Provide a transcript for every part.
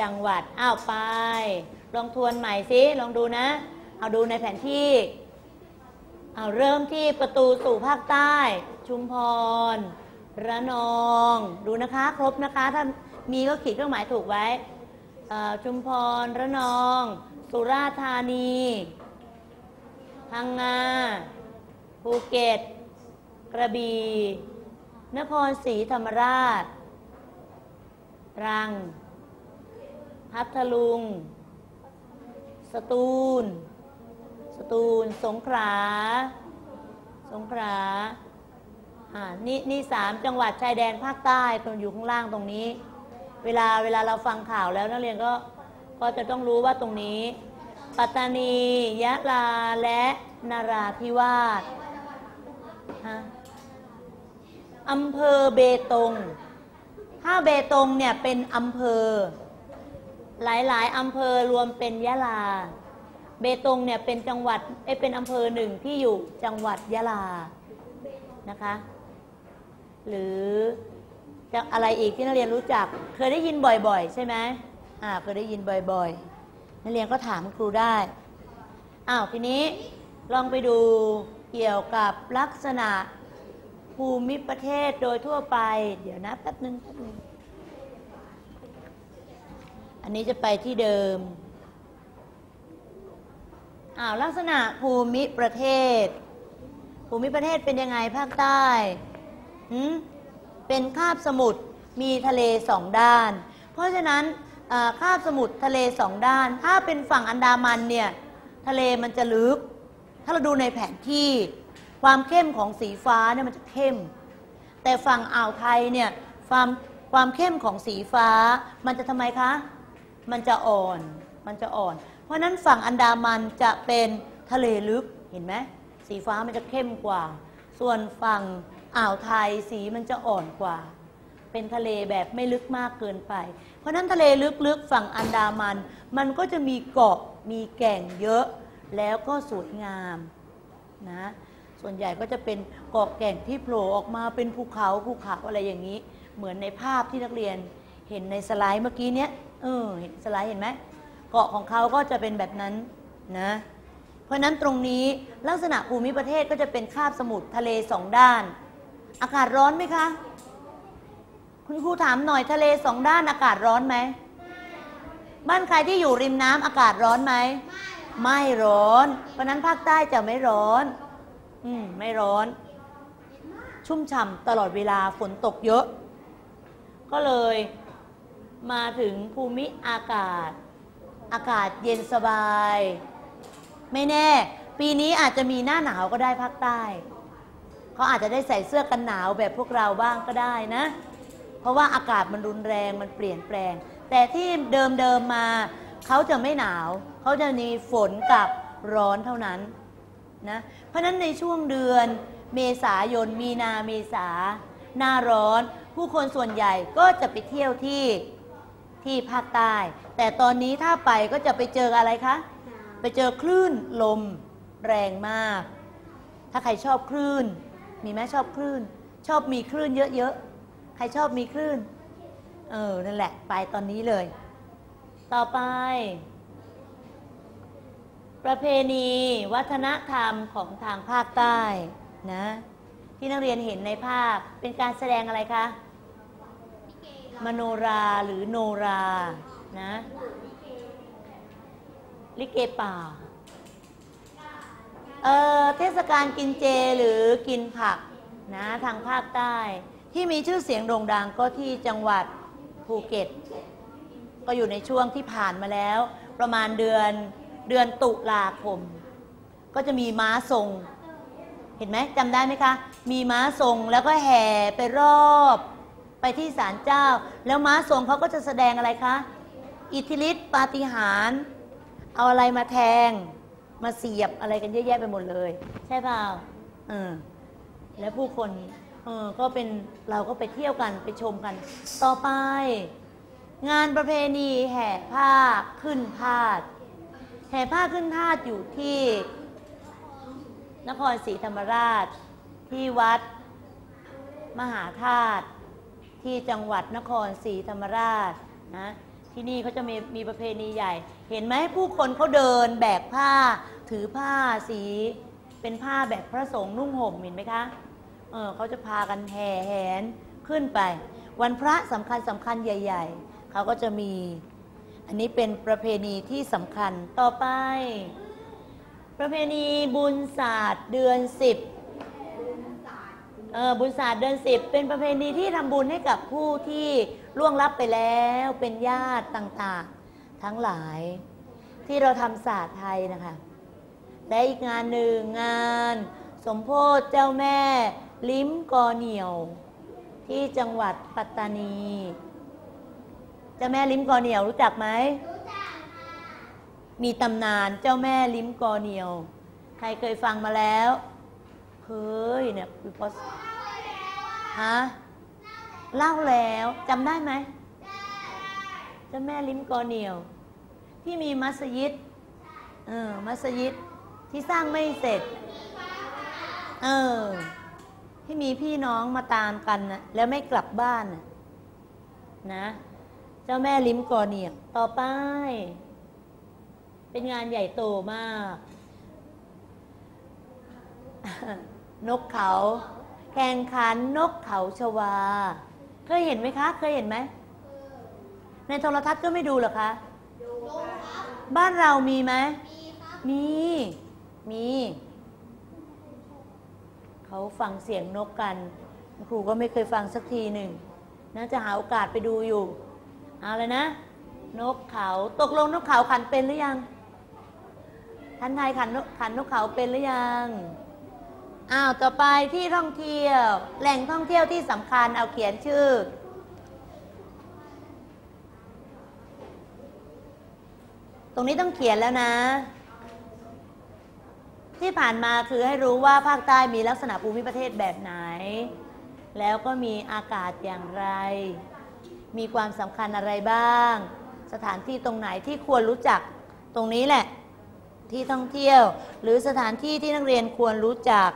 จังหวัด อ้าวไป ลองทวนใหม่สิลองดูนะ เอาดูในแผนที่ เอาเริ่มที่ประตูสู่ภาคใต้ ชุมพร ระนอง ดูนะคะ ครบนะคะ ถ้ามีก็ขีดเครื่องหมายถูกไว้ ชุมพร ระนอง สุราษฎร์ธานีพังงา ภูเก็ต กระบี่ นครศรีธรรมราช ตรัง พัทลุง สตูล สตูล สงขลา สงขลา อ่า นี่นี่สามจังหวัดชายแดนภาคใต้ตรงอยู่ข้างล่างตรงนี้ เวลาเวลาเราฟังข่าวแล้วนักเรียนก็ก็จะต้องรู้ว่าตรงนี้ ปัตตานี ยะลา และนาราธิวาสฮะอำเภอเบตง ถ้าเบตงเนี่ยเป็นอำเภอ หลาย ๆ อำเภอรวมเป็นยะลา เบตงเนี่ยเป็นจังหวัดเอ้เป็นอำเภอหนึ่งที่อยู่จังหวัดยะลา นะคะ หรือจะอะไรอีกที่นักเรียนรู้จัก เคยได้ยินบ่อย ๆ ใช่ไหมอ่าเคยได้ยินบ่อยๆ นักเรียนก็ถามครูได้ อ้าวทีนี้ลองไปดูเกี่ยวกับลักษณะภูมิประเทศโดยทั่วไป เดี๋ยวนะแป๊บนึงแป๊บนึง อันนี้จะไปที่เดิมอ้าวลักษณะภูมิประเทศ ภูมิประเทศเป็นยังไงภาคใต้หืมเป็นคาบสมุทรมีทะเลสองด้าน เพราะฉะนั้นคาบสมุทรทะเลสองด้าน ถ้าเป็นฝั่งอันดามันเนี่ยทะเลมันจะลึก ถ้าเราดูในแผนที่ความเข้มของสีฟ้าเนี่ยมันจะเข้ม แต่ฝั่งอ่าวไทยเนี่ยความความเข้มของสีฟ้ามันจะทำไมคะ มันจะอ่อน มันจะอ่อน เพราะนั้นฝั่งอันดามันจะเป็นทะเลลึก เห็นไหม สีฟ้ามันจะเข้มกว่า ส่วนฝั่งอ่าวไทยสีมันจะอ่อนกว่า เป็นทะเลแบบไม่ลึกมากเกินไป เพราะนั้นทะเลลึกๆฝั่งอันดามัน มันก็จะมีเกาะ มีแก่งเยอะ แล้วก็สวยงามนะ ส่วนใหญ่ก็จะเป็นเกาะแก่งที่โผล่ออกมาเป็นภูเขาภูเขาอะไรอย่างนี้ เหมือนในภาพที่นักเรียนเห็นในสไลด์เมื่อกี้เนี้ย เออสไลด์เห็นไหมเกาะของเขาก็จะเป็นแบบนั้นนะ เพราะนั้นตรงนี้ลักษณะภูมิประเทศก็จะเป็นคาบสมุทรทะเลสองด้าน อากาศร้อนไหมคะ คุณครูถามหน่อยทะเลสองด้านอากาศร้อนไหมบ้านใครที่อยู่ริมน้ำอากาศร้อนไหมไม่ร้อน เพราะฉะนั้นภาคใต้จะไม่ร้อน อืมไม่ร้อน ชุ่มฉ่ำตลอดเวลาฝนตกเยอะ ก็เลย มาถึงภูมิอากาศ อากาศเย็นสบาย ไม่แน่ ปีนี้อาจจะมีหน้าหนาวก็ได้ภาคใต้เขาอาจจะได้ใส่เสื้อกันหนาวแบบพวกเราบ้างก็ได้นะ เพราะว่าอากาศมันรุนแรงมันเปลี่ยนแปลง แต่ที่เดิมเดิมๆมาเขาจะไม่หนาว เขาจะมีฝนกับร้อนเท่านั้นนะเพราะนั้นในช่วงเดือนเมษายนมีนาเมษาหน้าร้อน ผู้คนส่วนใหญ่ก็จะไปเที่ยวที่ ที่ภาคใต้ แต่ตอนนี้ถ้าไปก็จะไปเจออะไรคะ ไปเจอคลื่นลมแรงมาก ถ้าใครชอบคลื่น มีไหมชอบคลื่น ชอบมีคลื่นเยอะๆ ใครชอบมีคลื่น เออ นั่นแหละ ไปตอนนี้เลย ต่อไป ประเพณีวัฒนธรรมของทางภาคใต้นะ ที่นักเรียนเห็นในภาพเป็นการแสดงอะไรคะ มโนราหรือโนรานะลิเกป่าเออเทศกาลกินเจหรือกินผักนะทางภาคใต้ ที่มีชื่อเสียงโด่งดังก็ที่จังหวัดภูเก็ต ก็อยู่ในช่วงที่ผ่านมาแล้ว ประมาณเดือนเดือนตุลาคม ก็จะมีม้าทรง เห็นไหมจำได้ไหมคะ มีม้าทรงแล้วก็แห่ไปรอบ ไปที่ศาลเจ้า แล้วม้าทรงเขาก็จะแสดงอะไรคะ อิทธิฤทธิปาฏิหาริย์เอาอะไรมาแทง มาเสียบอะไรกันเยอะแยะไปหมดเลย ใช่เปล่าเออแล้วผู้คนเออก็เป็นเราก็ไปเที่ยวกันไปชมกัน ต่อไป งานประเพณีแห่ผ้าขึ้นพาดแห่ผ้าขึ้นพาดอยู่ที่ นครศรีธรรมราชที่วัดมหาธาตุ ที่จังหวัดนครศรีธรรมราชนะที่นี่เขาจะมีมีประเพณีใหญ่ เห็นไหมผู้คนเขาเดินแบกผ้า ถือผ้าสี เป็นผ้าแบบพระสงฆ์นุ่งห่มเห็นไหมคะเออเขาจะพากันแห่แหนขึ้นไป วันพระสำคัญสำคัญใหญ่ ๆเขาก็จะมี อันนี้เป็นประเพณีที่สำคัญต่อไป ประเพณีบุญศาสตร์เดือนสิบ เออบุญศาสตร์เดือนสิบเป็นประเพณีที่ทำบุญให้กับผู้ที่ล่วงลับไปแล้วเป็นญาติต่างๆ ทั้งหลาย ที่เราทำศาสตร์ไทยนะคะและอีกงานหนึ่งงาน สมโพธิเจ้าแม่ ลิ้มกอเหนียว ที่จังหวัดปัตตานีเจ้าแม่ลิ้มกอเหนียวรู้จักไหมมีตำนานเจ้าแม่ลิ้มกอเหนียว ใครเคยฟังมาแล้วเค ยเนี่ยพี่พอฮะเล่าแล้วจำได้ไหมเจ้าแม่ลิ้มกอเหนียว ที่มีมัสยิดเออมัสยิดที่สร้างไม่เสร็จ เออ ที่มีพี่น้องมาตามกันนะแล้วไม่กลับบ้านนะนะเจ้าแม่ลิ้มกอเหนียวต่อไป เป็นงานใหญ่โตมาก นกเขา แข่งขันนกเขาชวา เคยเห็นไหมคะ เคยเห็นไหม ในโทรทัศน์ก็ไม่ดูหรอคะ บ้านเรามีไหม มี มี เขาฟังเสียงนกกัน ครูก็ไม่เคยฟังสักทีหนึ่ง น่าจะหาโอกาสไปดูอยู่ เอาเลยนะ นกเขา ตกลงนกเขาขันเป็นหรือยัง ท่านไทยขันนกขันนกเขาเป็นหรือยัง อ้าวต่อไปที่ท่องเที่ยว แหล่งท่องเที่ยวที่สำคัญเอาเขียนชื่อ ตรงนี้ต้องเขียนแล้วนะ ที่ผ่านมาคือให้รู้ว่าภาคใต้มีลักษณะภูมิประเทศแบบไหน แล้วก็มีอากาศอย่างไร มีความสำคัญอะไรบ้าง สถานที่ตรงไหนที่ควรรู้จักตรงนี้แหละที่ท่องเที่ยว หรือสถานที่ที่นักเรียนควรรู้จัก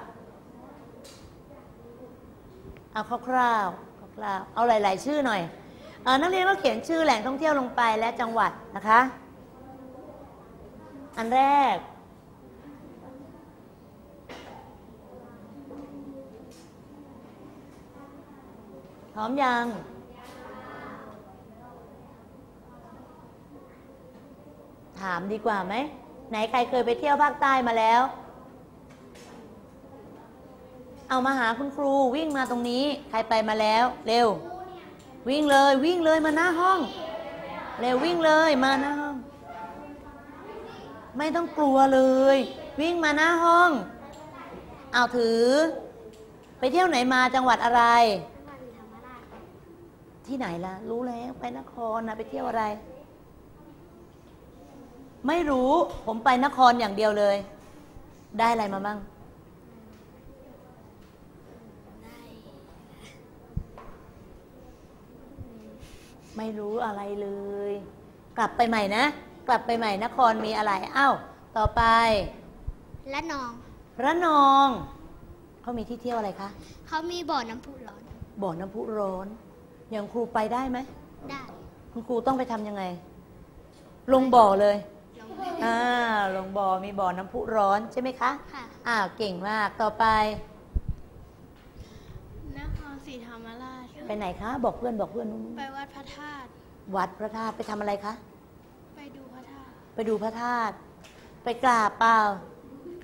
เอาคร่าวๆคร่าวๆเอาหลาย ๆ ชื่อหน่อยอนักเรียนก็เขียนชื่อแหล่งท่องเที่ยวลงไปและจังหวัดนะคะ อันแรก พร้อมยังถามดีกว่าไหม ไหนใครเคยไปเที่ยวภาคใต้มาแล้ว เอามาหาคุณครูวิ่งมาตรงนี้ ใครไปมาแล้ว เร็ว วิ่งเลยวิ่งเลยมาหน้าห้อง เร็ววิ่งเลยมาหน้าห้อง ไม่ต้องกลัวเลย วิ่งมาหน้าห้องเอาถือ ไปเที่ยวไหนมาจังหวัดอะไร ที่ไหนล่ะ รู้แล้วไปนครนะไปเที่ยวอะไร ไม่รู้ผมไปนครอย่างเดียวเลย ได้อะไรมาบ้าง ไม่รู้อะไรเลย กลับไปใหม่นะ กลับไปใหม่นครมีอะไรเอ้าต่อไปและนองระนองเขามีที่เที่ยวอะไรคะเขามีบ่อน้ำพุร้อน บ่อน้ำพุร้อน อย่างครูไปได้ไหมได้ คุณครูต้องไปทำยังไง ลงบ่อเลยลงไปอ่าลงบ่อมีบ่อน้ำพุร้อนใช่ไหมคะค่ะอ้าวเก่งมากต่อไปนครศรีธรรมราช ไปไหนคะ บอกเพื่อนบอกเพื่อนไปวัดพระธาตุวัดพระธาตุไปทำอะไรคะ ไปดูพระธาตุไปดูพระธาตุไปกราบเปล่า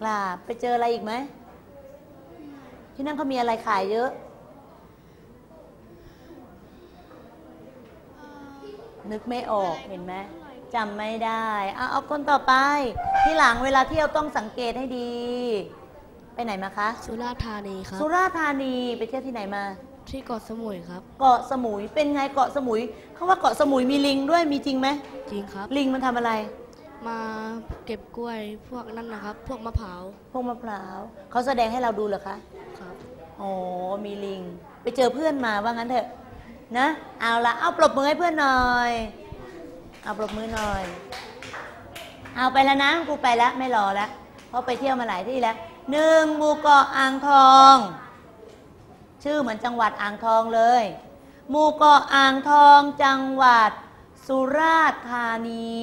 กราบไปเจออะไรอีกไหมที่นั่นเขามีอะไรขายเยอะ นึกไม่ออกเห็นไหมจำไม่ได้เอาเอาคนต่อไป ที่หลังเวลาเที่ยวต้องสังเกตให้ดี ไปไหนมาคะ สุราษฎร์ธานีครับ สุราษฎร์ธานีไปเที่ยวที่ไหนมา ที่เกาะสมุยครับ เกาะสมุยเป็นไงเกาะสมุยเขาว่าเกาะสมุยมีลิงด้วยมีจริงไหมจริงครับ ลิงมันทำอะไร มาเก็บกล้วยพวกนั่นนะครับ พวกมะพร้าวพวกมะพร้าวเขาแสดงให้เราดูเหรอคะครับอ๋อมีลิง ไปเจอเพื่อนมาว่างั้นเถอะนะ เอาละเอาปรบมือให้เพื่อนหน่อย เอาปรบมือหน่อย เอาไปแล้วนะกูไปแล้วไม่รอแล้วเพราะไปเที่ยวมาหลายที่แล้วหนึ่งหมู่เกาะอ่างทอง ชื่อเหมือนจังหวัดอ่างทองเลย หมู่เกาะอ่างทองจังหวัดสุราษฎร์ธานี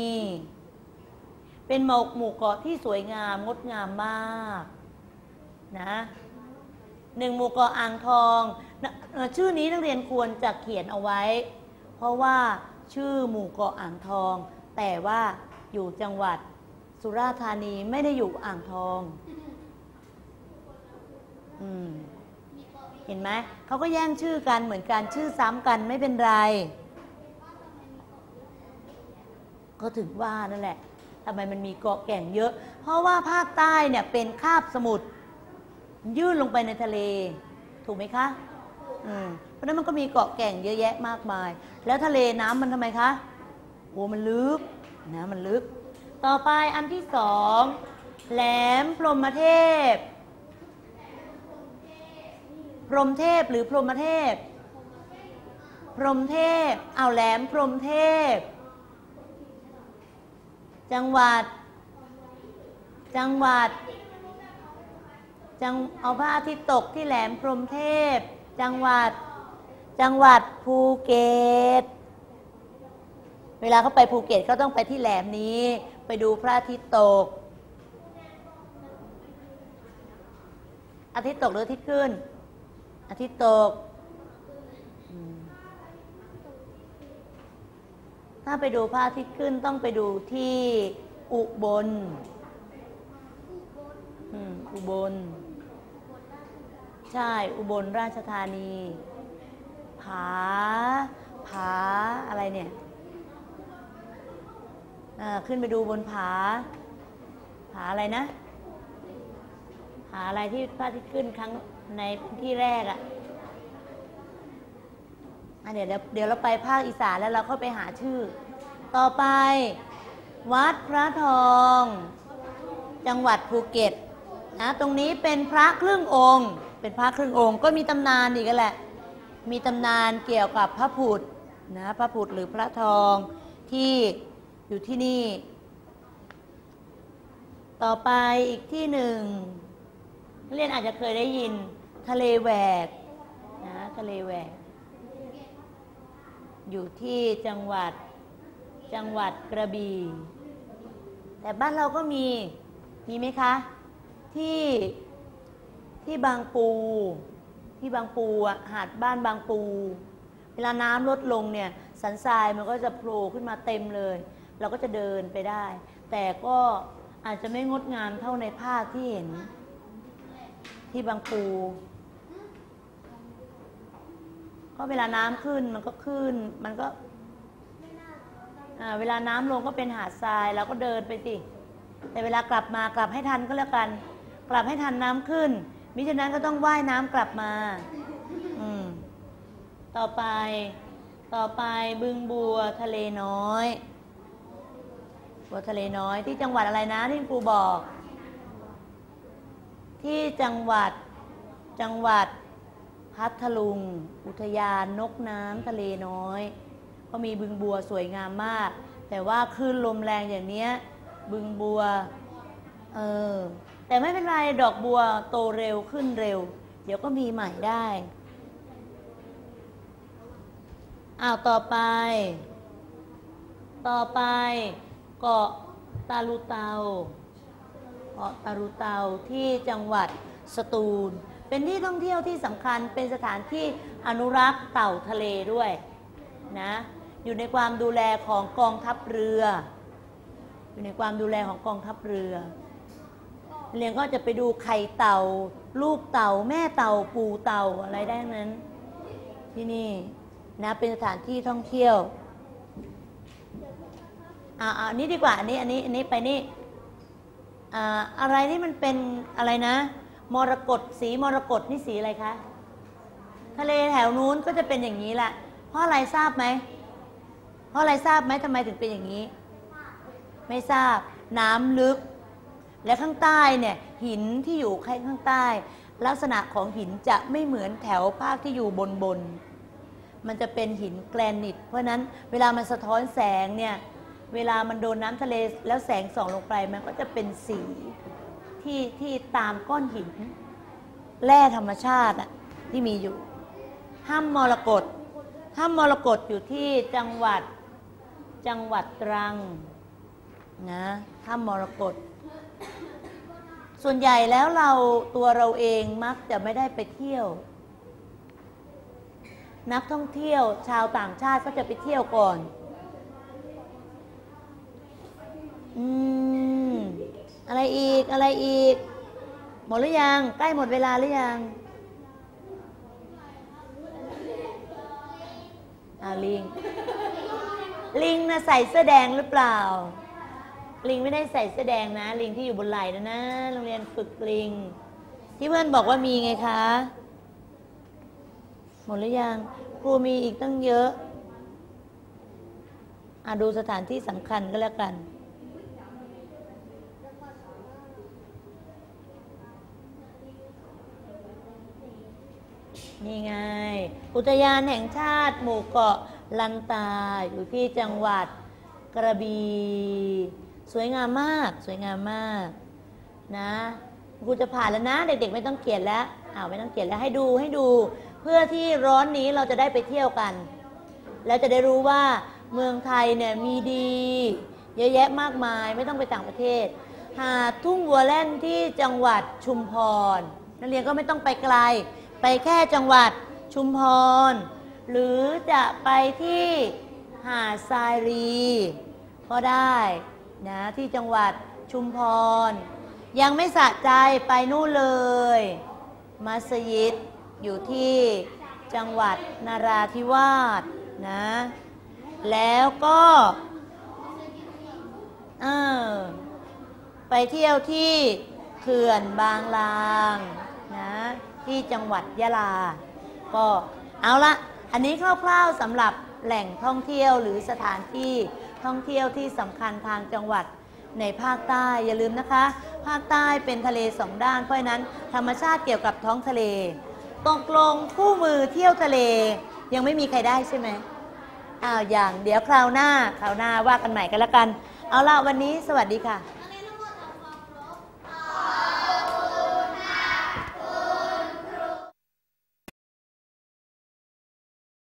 เป็นหมู่หมู่เกาะที่สวยงามงดงามมากนะหนึ่งหมู่เกาะอ่างทอง ชื่อนี้นักเรียนควรจะเขียนเอาไว้ เพราะว่าชื่อหมู่เกาะอ่างทอง แต่ว่าอยู่จังหวัดสุราษฎร์ธานีไม่ได้อยู่อ่างทอง อืม เห็นไหมเขาก็แย่งชื่อกันเหมือนกันชื่อซ้ำกันไม่เป็นไร ก็ถึงว่านั่นแหละทำไมมันมีเกาะแก่งเยอะ เพราะว่าภาคใต้เนี่ยเป็นคาบสมุทรยื่นลงไปในทะเล ถูกไหมคะอืมเพราะนั้นมันก็มีเกาะแก่งเยอะแยะมากมาย แล้วทะเลน้ำมันทำไมคะโอ้มันลึกนะมันลึก ต่อไปอันที่สองแหลมพรหมเทพ พรหมเทพหรือพรหมเทพ พรหมเทพ เอาแหลมพรหมเทพ จังหวัด จังหวัด จังเอาพระอาทิตย์ตกที่แหลมพรหมเทพ จังหวัด จังหวัดภูเก็ต เวลาเขาไปภูเก็ตเขาต้องไปที่แหลมนี้ ไปดูพระอาทิตย์ตก อาทิตย์ตกหรืออาทิตย์ขึ้น อาทิตย์ตก ถ้าไปดูพระอาทิตย์ขึ้นต้องไปดูที่อุบลอืมอุบล ใช่ อุบลราชธานี ผา ผา อะไรเนี่ยอ่าขึ้นไปดูบนผา ผาอะไรนะ ผาอะไรที่พระอาทิตย์ขึ้นครั้ง ในพี่แรกอะ่ะอะเดี๋ยวเดี๋ยวเราไปภาคอีสานแล้วเราก็ไปหาชื่อ ต่อไป วัดพระทอง จังหวัดภูเก็ตนะตรงนี้เป็นพระครึ่งองค์ เป็นพระครึ่งองค์ก็มีตำนานอีกแหละ มีตำนานเกี่ยวกับพระผุดนะพระผุดหรือพระทองที่อยู่ที่นี่ ต่อไปอีกที่หนึ่งเรียนอาจจะเคยได้ยิน ทะเลแหวกนะทะเลแหวก อยู่ที่จังหวัดจังหวัดกระบี่แต่บ้านเราก็มีมีไหมคะ ที่ที่บางปู ที่บางปูอะหาดบ้านบางปู เวลาน้ำลดลงเนี่ยสันทรายมันก็จะโผล่ขึ้นมาเต็มเลย เราก็จะเดินไปได้ แต่ก็อาจจะไม่งดงามเท่าในภาพที่เห็นที่บางปู ก็เวลาน้ำขึ้นมันก็ขึ้น มันก็เวลาน้ำลงก็เป็นหาดทรายเราก็เดินไปสิ แต่เวลากลับมากลับให้ทันก็แล้วกัน กลับให้ทันน้ำขึ้น มิฉะนั้นก็ต้องว่ายน้ำกลับมา อืม ต่อไป ต่อไปบึงบัวทะเลน้อย บัวทะเลน้อยที่จังหวัดอะไรนะที่ครูบอก ที่จังหวัดจังหวัด พัทลุง อุทยานนกน้ำทะเลน้อย ก็มีบึงบัวสวยงามมาก แต่ว่าคลื่นลมแรงอย่างเนี้ยบึงบัว เออ แต่ไม่เป็นไรดอกบัวโตเร็วขึ้นเร็ว เดี๋ยวก็มีใหม่ได้อ้าวต่อไป ต่อไปเกาะตาลูเตาเกาะตาลูเตาที่จังหวัดสตูล เป็นที่ท่องเที่ยวที่สำคัญเป็นสถานที่อนุรักษ์เต่าทะเลด้วยนะอยู่ในความดูแลของกองทัพเรือ อยู่ในความดูแลของกองทัพเรือเรียนก็จะไปดูไข่เต่า ลูกเต่า แม่เต่าปูเต่าอะไรได้ทั้งนั้น ที่นี่นะเป็นสถานที่ท่องเที่ยวอ่าอันนี้ดีกว่าอันนี้อันนี้อันนี้ไปนี่อ่าอะไรที่มันเป็นอะไรนะ มรกตสีมรกตนี่สีอะไรคะ ทะเลแถวนู้นก็จะเป็นอย่างนี้แหละเพราะอะไรทราบไหม เพราะอะไรทราบไหมทำไมถึงเป็นอย่างนี้ ไม่ทราบน้ำลึก และข้างใต้เนี่ยหินที่อยู่ข้างใต้ ลักษณะของหินจะไม่เหมือนแถวภาคที่อยู่บนบนมันจะเป็นหินแกรนิต เพราะนั้นเวลามันสะท้อนแสงเนี่ย เวลามันโดนน้ำทะเลแล้วแสงส่องลงไปมันก็จะเป็นสี ที่ที่ตามก้อนหิน แร่ธรรมชาติอะที่มีอยู่ถ้ำมรกตถ้ำมรกตอยู่ที่จังหวัดจังหวัดตรังนะถ้ำมรกตส่วนใหญ่แล้วเราตัวเราเองมักจะไม่ได้ไปเที่ยว นักท่องเที่ยวชาวต่างชาติก็จะไปเที่ยวก่อน อืม อะไรอีกอะไรอีก หมดหรือยัง ใกล้หมดเวลาหรือยังอาลิง ลิงนะใส่เสื้อแดงหรือเปล่า ลิงไม่ได้ใส่เสื้อแดงนะ ลิงที่อยู่บนไหล่นะนะโรงเรียนฝึกลิง ที่เพื่อนบอกว่ามีไงคะ หมดหรือยัง ครูมีอีกตั้งเยอะอะดูสถานที่สำคัญก็แล้วกัน นี่ไง อุทยานแห่งชาติ หมู่เกาะลันตา อยู่ที่จังหวัดกระบี่สวยงามมาก สวยงามมากนะครูจะผ่านแล้วนะ เด็กๆ ไม่ต้องเขียนแล้วอ้าวไม่ต้องเขียนแล้วให้ดูให้ดู เพื่อที่ร้อนนี้เราจะได้ไปเที่ยวกัน แล้วจะได้รู้ว่าเมืองไทยเนี่ยมีดี เยอะแยะมากมายไม่ต้องไปต่างประเทศ หาทุ่งวัวแล่นที่จังหวัดชุมพร นักเรียนก็ไม่ต้องไปไกล ไปแค่จังหวัดชุมพร หรือจะไปที่หาดทรายรีก็ได้นะที่จังหวัดชุมพร ยังไม่สะใจไปนู่นเลย มัสยิดอยู่ที่จังหวัดนาราธิวาสนะ แล้วก็ไปเที่ยวที่เขื่อนบางลาง ที่จังหวัดยะลา ก็เอาละอันนี้คร่าวๆสำหรับแหล่งท่องเที่ยวหรือสถานที่ท่องเที่ยวที่สำคัญทางจังหวัดในภาคใต้อย่าลืมนะคะ ภาคใต้เป็นทะเลสองด้าน เพราะนั้นธรรมชาติเกี่ยวกับท้องทะเลตกลงคู่มือเที่ยวทะเล ยังไม่มีใครได้ใช่ไหมอ้าวอย่างเดี๋ยวคราวหน้าคราวหน้าว่ากันใหม่กันล้วกัน เอาละวันนี้สวัสดีค่ะ